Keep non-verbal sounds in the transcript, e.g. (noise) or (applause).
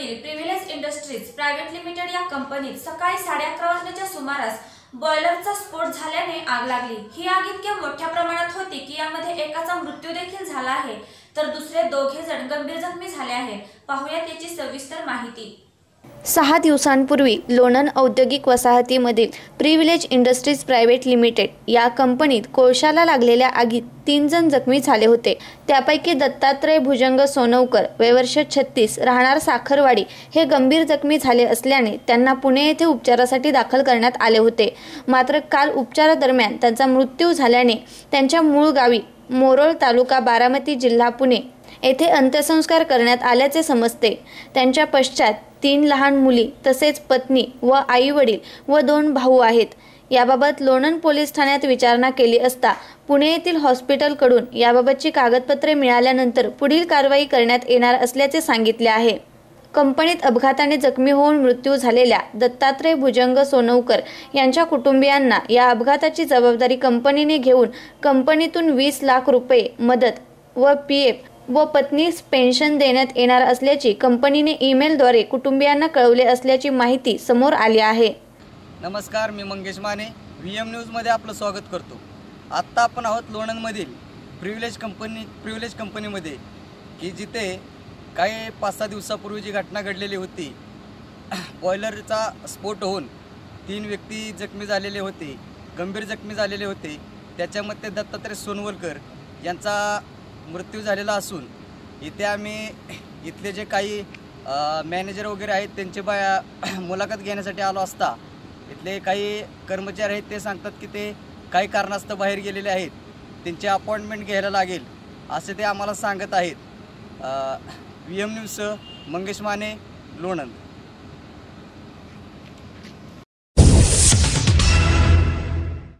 मधील privilege industries private limited या कंपनीत सकाळी साडे अकरा वाजण्याच्या सुमारास बॉयलरचा स्फोट झाल्याने आग लागली. ही आग इतक्या मोठ्या प्रमाणात होती की यामध्ये एकाचा मृत्यू देखील झाला आहे. तर दुसरे दोघे जण गंभीर जखमी झाले आहेत. पाहुयात याची सविस्तर माहिती. सहा दिवसांपूर्वी लोणन औद्योगिक वसाहतीमधील प्रिव्हिलेज इंडस्ट्रीज प्रायव्हेट लिमिटेड या कंपनीत कोळशाला लागलेल्या आगीत तीन जण जखमी झाले होते. त्यापैकी दत्तात्रय भुजंग सोनवकर वयवर्ष छत्तीस राहणार साखरवाडी हे गंभीर जखमी झाले असल्याने त्यांना पुणे येथे उपचारासाठी दाखल करण्यात आले होते. मात्र काल उपचारादरम्यान त्यांचा मृत्यू झाल्याने त्यांच्या मूळ गावी मोरोळ तालुका बारामती जिल्हा पुणे येथे अंत्यसंस्कार करण्यात आल्याचे समजते. त्यांच्या पश्चात तीन लहान मुली तसेच पत्नी व आई वडील व दोन भाऊ आहेत. याबाबत लोणंद पोलीस ठाण्यात विचारणा केली असता पुणे येथील हॉस्पिटलकडून याबाबतची कागदपत्रे मिळाल्यानंतर पुढील कारवाई करण्यात येणार असल्याचे सांगितले आहे. कंपनीत अपघाताने जखमी होऊन मृत्यू झालेल्या दत्तात्रय भुजंग सोनवकर यांच्या कुटुंबियांना या अपघाताची जबाबदारी कंपनीने घेऊन कंपनीतून वीस लाख रुपये मदत व पी एफ व पत्नीस पेन्शन देण्यात येणार असल्याची कंपनीने ईमेलद्वारे कुटुंबियांना कळवले असल्याची माहिती समोर आली आहे. नमस्कार मी मंगेश माने. व्ही एम न्यूजमध्ये आपलं स्वागत करतो. आत्ता आपण आहोत लोणंदमधील प्रिव्हिलेज कंपनी प्रिव्हिलेज कंपनीमध्ये की जिथे काही पाच सहा दिवसापूर्वी जी घटना घडलेली होती बॉयलरचा स्फोट होऊन तीन व्यक्ती जखमी झालेले होते गंभीर जखमी झालेले होते. त्याच्यामध्ये दत्तात्रय सोनवलकर यांचा मृत्यू झालेला असून इथे आम्ही इथले जे काही मॅनेजर वगैरे आहेत त्यांची बाया (clears throat) मुलाखत घेण्यासाठी आलो असता इथले काही कर्मचारी आहेत ते सांगतात की ते काही कारणास्तव बाहेर गेलेले आहेत. त्यांची अपॉइंटमेंट घ्यायला लागेल असे ते आम्हाला सांगत आहेत. V M news Mangesh Mane Lonand.